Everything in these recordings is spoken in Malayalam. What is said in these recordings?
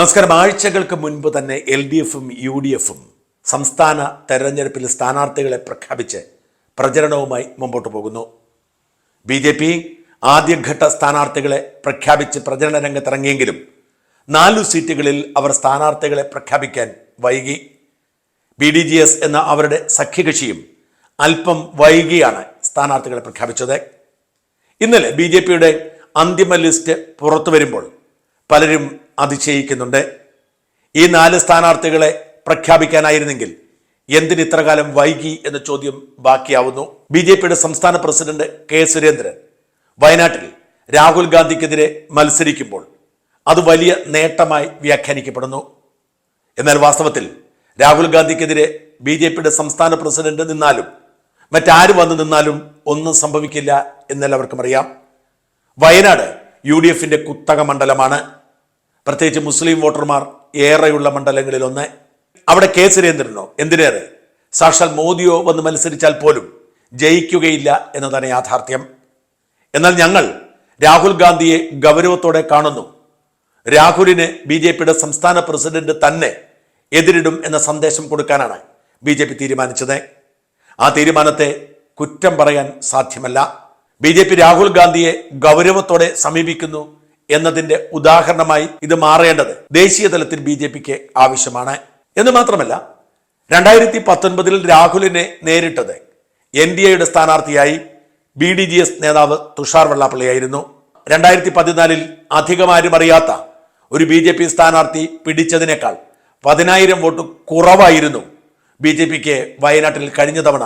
നമസ്കാരം. ആഴ്ചകൾക്ക് മുൻപ് തന്നെ എൽ ഡി എഫും യു ഡി എഫും സംസ്ഥാന തെരഞ്ഞെടുപ്പിൽ സ്ഥാനാർത്ഥികളെ പ്രഖ്യാപിച്ച് പ്രചരണവുമായി മുമ്പോട്ട് പോകുന്നു. ബി ജെ പി ആദ്യഘട്ട സ്ഥാനാർത്ഥികളെ പ്രഖ്യാപിച്ച് പ്രചരണ രംഗത്തിറങ്ങിയെങ്കിലും നാലു സീറ്റുകളിൽ അവർ സ്ഥാനാർത്ഥികളെ പ്രഖ്യാപിക്കാൻ വൈകി. ബി ഡി ജി എസ് എന്ന അവരുടെ സഖ്യകക്ഷിയും അല്പം വൈകിയാണ് സ്ഥാനാർത്ഥികളെ പ്രഖ്യാപിച്ചത്. ഇന്നലെ ബി ജെ പിയുടെ അന്തിമ ലിസ്റ്റ് പുറത്തു വരുമ്പോൾ പലരും അതിശയിക്കുന്നുണ്ട്. ഈ നാല് സ്ഥാനാർത്ഥികളെ പ്രഖ്യാപിക്കാനായിരുന്നെങ്കിൽ എന്തിന് ഇത്രകാലം വൈകി എന്ന ചോദ്യം ബാക്കിയാവുന്നു. ബി ജെ പിയുടെ സംസ്ഥാന പ്രസിഡന്റ് കെ സുരേന്ദ്രൻ വയനാട്ടിൽ രാഹുൽ ഗാന്ധിക്കെതിരെ മത്സരിക്കുമ്പോൾ അത് വലിയ നേട്ടമായി വ്യാഖ്യാനിക്കപ്പെടുന്നു. എന്നാൽ വാസ്തവത്തിൽ രാഹുൽ ഗാന്ധിക്കെതിരെ ബി ജെ പിയുടെ സംസ്ഥാന പ്രസിഡന്റ് നിന്നാലും മറ്റാര് വന്നു നിന്നാലും ഒന്നും സംഭവിക്കില്ല എന്നെല്ലാവർക്കും അറിയാം. വയനാട് യു ഡി എഫിന്റെ കുത്തക മണ്ഡലമാണ്. പ്രത്യേകിച്ച് മുസ്ലിം വോട്ടർമാർ ഏറെയുള്ള മണ്ഡലങ്ങളിൽ ഒന്ന്. അവിടെ കെ സുരേന്ദ്രനോ? എന്തിനേറെ? സാക്ഷാൽ മോദിയോ വന്ന് മത്സരിച്ചാൽ പോലും ജയിക്കുകയില്ല എന്നതാണ് യാഥാർത്ഥ്യം. എന്നാൽ ഞങ്ങൾ രാഹുൽ ഗാന്ധിയെ ഗൗരവത്തോടെ കാണുന്നു. രാഹുലിന് ബി ജെ പിയുടെ സംസ്ഥാന പ്രസിഡന്റ് തന്നെ എതിരിടും എന്ന സന്ദേശം കൊടുക്കാനാണ് ബി ജെ പി തീരുമാനിച്ചത്. ആ തീരുമാനത്തെ കുറ്റം പറയാൻ സാധ്യമല്ല. ബി ജെ പി രാഹുൽ ഗാന്ധിയെ ഗൗരവത്തോടെ സമീപിക്കുന്നു. എന്നതിന്റെ ഉദാഹരണമായി ഇത് മാറേണ്ടത് ദേശീയ തലത്തിൽ ബി ജെ പിക്ക് ആവശ്യമാണ്. എന്ന് മാത്രമല്ല രണ്ടായിരത്തി പത്തൊൻപതിൽ രാഹുലിനെ നേരിട്ടത് എൻ ഡി എയുടെ സ്ഥാനാർത്ഥിയായി ബി ഡി ജി എസ് നേതാവ് തുഷാർ വെള്ളാപ്പള്ളിയായിരുന്നു. രണ്ടായിരത്തി പതിനാലിൽ അധികമാരും അറിയാത്ത ഒരു ബി ജെ പി സ്ഥാനാർത്ഥി പിടിച്ചതിനേക്കാൾ പതിനായിരം വോട്ട് കുറവായിരുന്നു ബി ജെ പിക്ക് വയനാട്ടിൽ കഴിഞ്ഞ തവണ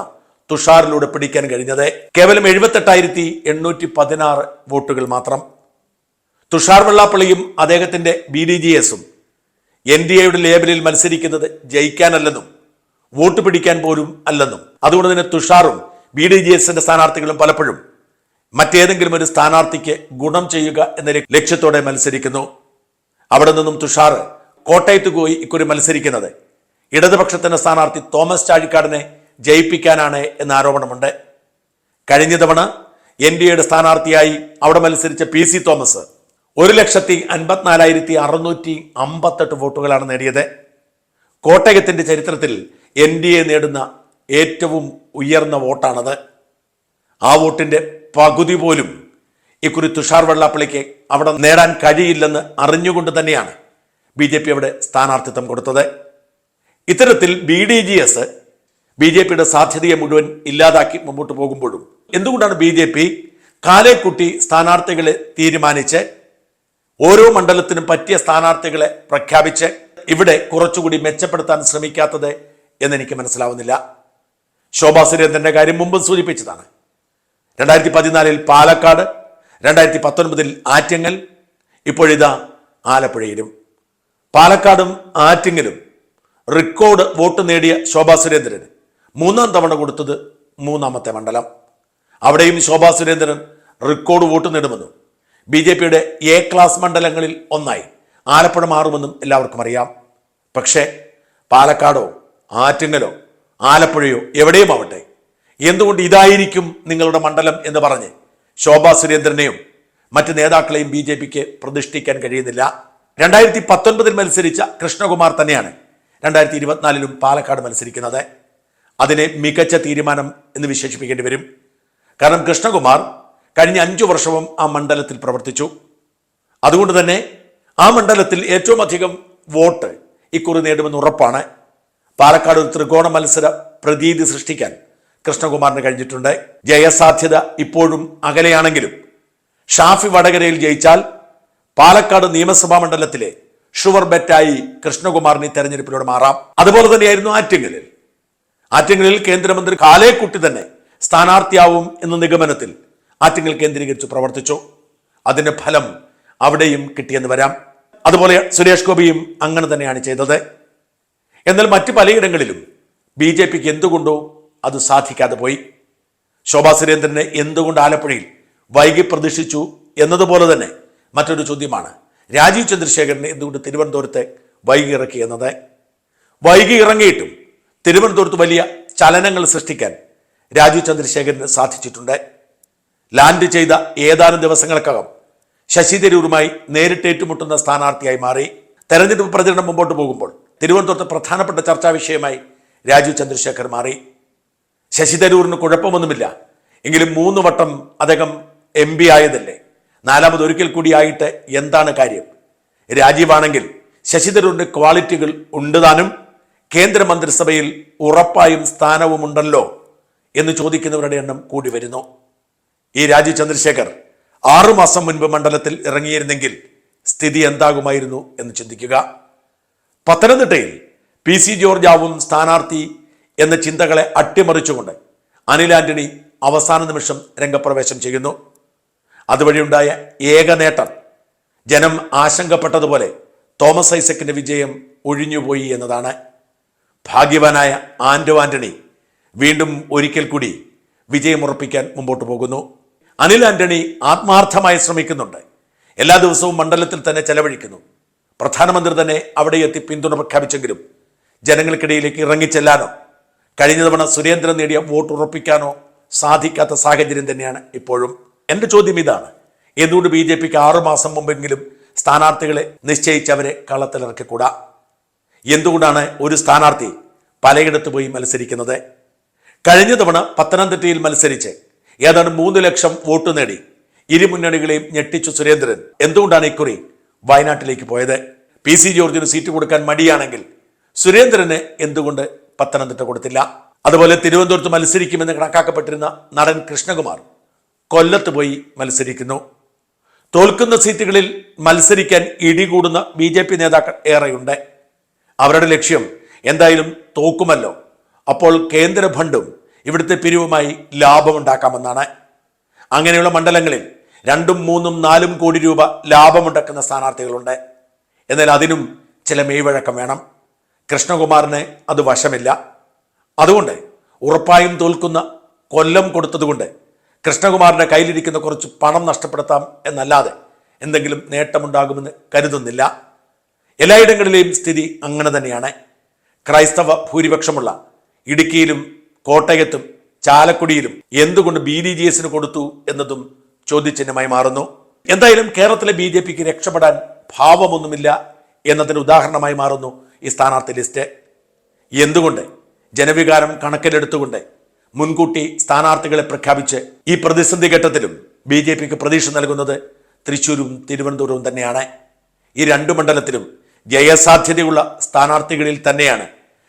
തുഷാറിലൂടെ പിടിക്കാൻ കഴിഞ്ഞത്. കേവലം എഴുപത്തെട്ടായിരത്തി എണ്ണൂറ്റി പതിനാറ് വോട്ടുകൾ മാത്രം. തുഷാർ വെള്ളാപ്പള്ളിയും അദ്ദേഹത്തിന്റെ ബി ഡി ജി എസും എൻ ഡി എയുടെ ലേബലിൽ മത്സരിക്കുന്നത് ജയിക്കാനല്ലെന്നും വോട്ട് പിടിക്കാൻ പോലും അല്ലെന്നും. അതുകൊണ്ട് തന്നെ തുഷാറും ബി ഡി ജി എസിന്റെ സ്ഥാനാർത്ഥികളും പലപ്പോഴും മറ്റേതെങ്കിലും ഒരു സ്ഥാനാർത്ഥിക്ക് ഗുണം ചെയ്യുക എന്ന ലക്ഷ്യത്തോടെ മത്സരിക്കുന്നു. അവിടെ നിന്നും തുഷാർ കോട്ടയത്ത് പോയി ഇക്കുറി മത്സരിക്കുന്നത്. ഇടതുപക്ഷത്തിന്റെ സ്ഥാനാർത്ഥി തോമസ് ചാഴിക്കാടിനെ ജയിപ്പിക്കാനാണ് എന്ന ആരോപണമുണ്ട്. കഴിഞ്ഞ തവണ എൻ ഡി എയുടെ സ്ഥാനാർത്ഥിയായി അവിടെ മത്സരിച്ച പി സി തോമസ് ഒരു ലക്ഷത്തി അൻപത്തിനാലായിരത്തി അറുന്നൂറ്റി അമ്പത്തെട്ട് വോട്ടുകളാണ് നേടിയത്. കോട്ടയത്തിന്റെ ചരിത്രത്തിൽ എൻ ഡി എ നേടുന്ന ഏറ്റവും ഉയർന്ന വോട്ടാണത്. ആ വോട്ടിന്റെ പകുതി പോലും ഇക്കുറി തുഷാർ വെള്ളാപ്പള്ളിക്ക് അവിടെ നേടാൻ കഴിയില്ലെന്ന് അറിഞ്ഞുകൊണ്ട് തന്നെയാണ് ബി ജെ പി അവിടെ സ്ഥാനാർത്ഥിത്വം കൊടുത്തത്. ഇത്തരത്തിൽ B D J S B J പിയുടെ സാധ്യതയെ മുഴുവൻ ഇല്ലാതാക്കി മുമ്പോട്ട് പോകുമ്പോഴും എന്തുകൊണ്ടാണ് ബി ജെ പി കാലേക്കുട്ടി സ്ഥാനാർത്ഥികളെ തീരുമാനിച്ച് ഓരോ മണ്ഡലത്തിനും പറ്റിയ സ്ഥാനാർത്ഥികളെ പ്രഖ്യാപിച്ച് ഇവിടെ കുറച്ചുകൂടി മെച്ചപ്പെടുത്താൻ ശ്രമിക്കാത്തത് എന്നെനിക്ക് മനസ്സിലാവുന്നില്ല. ശോഭാ സുരേന്ദ്രന്റെ കാര്യം മുമ്പ് സൂചിപ്പിച്ചതാണ്. രണ്ടായിരത്തി പതിനാലിൽ പാലക്കാട് രണ്ടായിരത്തി പത്തൊൻപതിൽ ആറ്റിങ്ങൽ ഇപ്പോഴിതാ ആലപ്പുഴയിലും. പാലക്കാടും ആറ്റിങ്ങലും റെക്കോർഡ് വോട്ട് നേടിയ ശോഭാ സുരേന്ദ്രന് മൂന്നാം തവണ കൊടുത്തത് മൂന്നാമത്തെ മണ്ഡലം. അവിടെയും ശോഭാ സുരേന്ദ്രൻ റെക്കോർഡ് വോട്ട് നേടുമെന്നും ബി ജെ പിയുടെ എ ക്ലാസ് മണ്ഡലങ്ങളിൽ ഒന്നായി. ആലപ്പുഴ മാറുമെന്നും എല്ലാവർക്കും അറിയാം. പക്ഷേ പാലക്കാടോ ആറ്റിങ്ങലോ ആലപ്പുഴയോ എവിടെയും ആവട്ടെ. എന്തുകൊണ്ട് ഇതായിരിക്കും നിങ്ങളുടെ മണ്ഡലം എന്ന് പറഞ്ഞ് ശോഭാ സുരേന്ദ്രനെയും മറ്റ് നേതാക്കളെയും ബി ജെ പിക്ക് പ്രതിഷ്ഠിക്കാൻ കഴിയുന്നില്ല. രണ്ടായിരത്തി പത്തൊൻപതിൽ മത്സരിച്ച കൃഷ്ണകുമാർ തന്നെയാണ് രണ്ടായിരത്തി ഇരുപത്തിനാലിലും പാലക്കാട് മത്സരിക്കുന്നത്. അതിനെ മികച്ച തീരുമാനം എന്ന് വിശേഷിപ്പിക്കേണ്ടി വരും. കാരണം കൃഷ്ണകുമാർ കഴിഞ്ഞ അഞ്ചു വർഷവും ആ മണ്ഡലത്തിൽ പ്രവർത്തിച്ചു. അതുകൊണ്ട് തന്നെ ആ മണ്ഡലത്തിൽ ഏറ്റവും അധികം വോട്ട് ഇക്കുറി നേടുമെന്ന് ഉറപ്പാണ്. പാലക്കാട് ഒരു ത്രികോണ മത്സര പ്രതീതി സൃഷ്ടിക്കാൻ കൃഷ്ണകുമാറിന് കഴിഞ്ഞിട്ടുണ്ട്. ജയസാധ്യത ഇപ്പോഴും അകലെയാണെങ്കിലും ഷാഫി വടകരയിൽ ജയിച്ചാൽ പാലക്കാട് നിയമസഭാ മണ്ഡലത്തിലെ ഷുവർ ബെറ്റായി കൃഷ്ണകുമാറിന് തെരഞ്ഞെടുപ്പിലൂടെ മാറാം. അതുപോലെ തന്നെയായിരുന്നു ആറ്റിങ്ങലിൽ. ആറ്റിങ്ങലിൽ കേന്ദ്രമന്ത്രി കാലേക്കുട്ടി തന്നെ സ്ഥാനാർത്ഥിയാവും എന്ന നിഗമനത്തിൽ ആറ്റിങ്ങൽ കേന്ദ്രീകരിച്ച് പ്രവർത്തിച്ചു. അതിന്റെ ഫലം അവിടെയും കിട്ടിയെന്ന് വരാം. അതുപോലെ സുരേഷ് ഗോപിയും അങ്ങനെ തന്നെയാണ് ചെയ്തത്. എന്നാൽ മറ്റ് പലയിടങ്ങളിലും ബി ജെ പിക്ക് എന്തുകൊണ്ടോ അത് സാധിക്കാതെ പോയി. ശോഭാ സുരേന്ദ്രനെ എന്തുകൊണ്ട് ആലപ്പുഴയിൽ വൈകി പ്രതീക്ഷിച്ചു എന്നതുപോലെ തന്നെ മറ്റൊരു ചോദ്യമാണ് രാജീവ് ചന്ദ്രശേഖരനെ എന്തുകൊണ്ട് തിരുവനന്തപുരത്തെ വൈകി ഇറക്കി എന്നത്? വൈകി ഇറങ്ങിയിട്ടും തിരുവനന്തപുരത്ത് വലിയ ചലനങ്ങൾ സൃഷ്ടിക്കാൻ രാജീവ് ചന്ദ്രശേഖരന് സാധിച്ചിട്ടുണ്ട്. ലാൻഡ് ചെയ്ത ഏതാനും ദിവസങ്ങൾക്കകം ശശി തരൂരുമായി നേരിട്ട് ഏറ്റുമുട്ടുന്ന സ്ഥാനാർത്ഥിയായി മാറി തെരഞ്ഞെടുപ്പ് പ്രചരണം മുമ്പോട്ട് പോകുമ്പോൾ തിരുവനന്തപുരത്ത് പ്രധാനപ്പെട്ട ചർച്ചാ വിഷയമായി രാജീവ് ചന്ദ്രശേഖർ മാറി. ശശി തരൂരിന് കുഴപ്പമൊന്നുമില്ല. എങ്കിലും മൂന്ന് വട്ടം അദ്ദേഹം എം പി ആയതല്ലേ? നാലാമത് ഒരിക്കൽ കൂടിയായിട്ട് എന്താണ് കാര്യം? രാജീവാണെങ്കിൽ ശശി തരൂരിന് ക്വാളിറ്റികൾ ഉണ്ട് താനും കേന്ദ്രമന്ത്രിസഭയിൽ ഉറപ്പായും സ്ഥാനവുമുണ്ടല്ലോ എന്ന് ചോദിക്കുന്നവരുടെ എണ്ണം കൂടി വരുന്നു. ഈ രാജീവ് ചന്ദ്രശേഖർ ആറുമാസം മുൻപ് മണ്ഡലത്തിൽ ഇറങ്ങിയിരുന്നെങ്കിൽ സ്ഥിതി എന്താകുമായിരുന്നു എന്ന് ചിന്തിക്കുക. പത്തനംതിട്ടയിൽ പി സി ആവും സ്ഥാനാർത്ഥി എന്ന ചിന്തകളെ അട്ടിമറിച്ചുകൊണ്ട് അനിൽ ആന്റണി അവസാന നിമിഷം രംഗപ്രവേശം ചെയ്യുന്നു. അതുവഴിയുണ്ടായ ഏക നേട്ടം ജനം ആശങ്കപ്പെട്ടതുപോലെ തോമസ് ഐസക്കിന്റെ വിജയം ഒഴിഞ്ഞുപോയി എന്നതാണ്. ഭാഗ്യവാനായ ആന്റോ ആന്റണി വീണ്ടും ഒരിക്കൽ കൂടി വിജയമുറപ്പിക്കാൻ മുമ്പോട്ട് പോകുന്നു. അനിൽ ആന്റണി ആത്മാർത്ഥമായി ശ്രമിക്കുന്നുണ്ട്. എല്ലാ ദിവസവും മണ്ഡലത്തിൽ തന്നെ ചെലവഴിക്കുന്നു. പ്രധാനമന്ത്രി തന്നെ അവിടെ എത്തി പിന്തുണ പ്രഖ്യാപിച്ചെങ്കിലും ജനങ്ങൾക്കിടയിലേക്ക് ഇറങ്ങിച്ചെല്ലാനോ കഴിഞ്ഞ തവണ സുരേന്ദ്രൻ നേടിയ വോട്ട് ഉറപ്പിക്കാനോ സാധിക്കാത്ത സാഹചര്യം തന്നെയാണ് ഇപ്പോഴും. എന്റെ ചോദ്യം ഇതാണ്. എന്തുകൊണ്ട് ബി ജെ പിക്ക് ആറുമാസം മുമ്പെങ്കിലും സ്ഥാനാർത്ഥികളെ നിശ്ചയിച്ചവരെ കളത്തിലിറക്കിക്കൂടാ? എന്തുകൊണ്ടാണ് ഒരു സ്ഥാനാർത്ഥി പലയിടത്ത് പോയി മത്സരിക്കുന്നത്? കഴിഞ്ഞ തവണ പത്തനംതിട്ടയിൽ മത്സരിച്ച് ഏതാണ്ട് മൂന്ന് ലക്ഷം വോട്ട് നേടി. ഇരു മുന്നണികളെയും ഞെട്ടിച്ചു സുരേന്ദ്രൻ. എന്തുകൊണ്ടാണ് ഇക്കുറി വയനാട്ടിലേക്ക് പോയത്? പി സി ജോർജിന് സീറ്റ് കൊടുക്കാൻ മടിയാണെങ്കിൽ സുരേന്ദ്രന് എന്തുകൊണ്ട് പത്തനംതിട്ട കൊടുത്തില്ല? അതുപോലെ തിരുവനന്തപുരത്ത് മത്സരിക്കുമെന്ന് കണക്കാക്കപ്പെട്ടിരുന്ന നടൻ കൃഷ്ണകുമാർ കൊല്ലത്ത് പോയി മത്സരിക്കുന്നു. തോൽക്കുന്ന സീറ്റുകളിൽ മത്സരിക്കാൻ ഇടികൂടുന്ന ബി ജെ പി നേതാക്കൾ ഏറെയുണ്ട്. അവരുടെ ലക്ഷ്യം എന്തായാലും തോക്കുമല്ലോ. അപ്പോൾ കേന്ദ്ര ഫണ്ടും ഇവിടുത്തെ പിരിവുമായി ലാഭമുണ്ടാക്കാമെന്നാണ്. അങ്ങനെയുള്ള മണ്ഡലങ്ങളിൽ രണ്ടും മൂന്നും നാലും കോടി രൂപ ലാഭമുണ്ടാക്കുന്ന സ്ഥാനാർത്ഥികളുണ്ട്. എന്നാൽ അതിനും ചില മെയ്വഴക്കം വേണം. കൃഷ്ണകുമാറിന് അത് വശമില്ല. അതുകൊണ്ട് ഉറപ്പായും തോൽക്കുന്ന കൊല്ലം കൊടുത്തതുകൊണ്ട് കൃഷ്ണകുമാറിന്റെ കയ്യിലിരിക്കുന്ന കുറച്ച് പണം നഷ്ടപ്പെടുത്താം എന്നല്ലാതെ എന്തെങ്കിലും നേട്ടമുണ്ടാകുമെന്ന് കരുതുന്നില്ല. എല്ലായിടങ്ങളിലെയും സ്ഥിതി അങ്ങനെ തന്നെയാണ്. ക്രൈസ്തവ ഭൂരിപക്ഷമുള്ള ഇടുക്കിയിലും കോട്ടയത്തും ചാലക്കുടിയിലും എന്തുകൊണ്ട് ബി ഡി ജി എസിന് കൊടുത്തു എന്നതും ചോദ്യചിഹ്നമായി മാറുന്നു. എന്തായാലും കേരളത്തിലെ ബി ജെ പിക്ക് രക്ഷപ്പെടാൻ ഭാവമൊന്നുമില്ല എന്നതിന് ഉദാഹരണമായി മാറുന്നു ഈ സ്ഥാനാർത്ഥി ലിസ്റ്റ്. എന്തുകൊണ്ട് ജനവികാരം കണക്കിലെടുത്തുകൊണ്ട് മുൻകൂട്ടി സ്ഥാനാർത്ഥികളെ പ്രഖ്യാപിച്ച് ഈ പ്രതിസന്ധി ഘട്ടത്തിലും ബി ജെ പിക്ക് പ്രതീക്ഷ നൽകുന്നത് തൃശ്ശൂരും തിരുവനന്തപുരവും തന്നെയാണ്. ഈ രണ്ട് മണ്ഡലത്തിലും ജയസാധ്യതയുള്ള സ്ഥാനാർത്ഥികളിൽ തന്നെയാണ്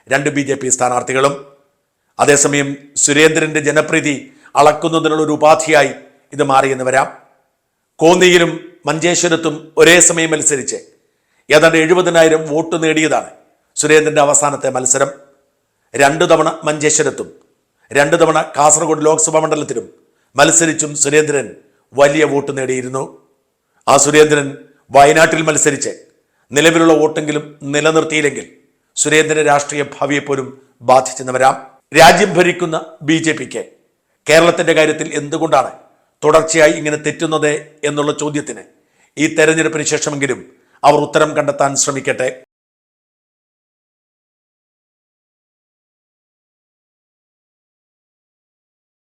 രണ്ട് ബി സ്ഥാനാർത്ഥികളും. അതേസമയം സുരേന്ദ്രന്റെ ജനപ്രീതി അളക്കുന്നതിനുള്ള ഒരു ഉപാധിയായി ഇത് മാറിയെന്ന് വരാം. കോന്നിയിലും മഞ്ചേശ്വരത്തും ഒരേ സമയം മത്സരിച്ച് ഏതാണ്ട് എഴുപതിനായിരം വോട്ട് നേടിയതാണ് സുരേന്ദ്രന്റെ അവസാനത്തെ മത്സരം. രണ്ടു തവണ മഞ്ചേശ്വരത്തും രണ്ടു തവണ കാസർഗോഡ് ലോക്സഭാ മണ്ഡലത്തിലും മത്സരിച്ചും സുരേന്ദ്രൻ വലിയ വോട്ട് നേടിയിരുന്നു. ആ സുരേന്ദ്രൻ വയനാട്ടിൽ മത്സരിച്ച് നിലവിലുള്ള വോട്ടെങ്കിലും നിലനിർത്തിയില്ലെങ്കിൽ സുരേന്ദ്രന്റെ രാഷ്ട്രീയ ഭാവിയെപ്പോലും ബാധിച്ചെന്ന് വരാം. രാജ്യം ഭരിക്കുന്ന ബി ജെ പിക്ക് കേരളത്തിന്റെ കാര്യത്തിൽ എന്തുകൊണ്ടാണ് തുടർച്ചയായി ഇങ്ങനെ തെറ്റുന്നത് എന്നുള്ള ചോദ്യത്തിന് ഈ തെരഞ്ഞെടുപ്പിന് ശേഷമെങ്കിലും അവർ ഉത്തരം കണ്ടെത്താൻ ശ്രമിക്കട്ടെ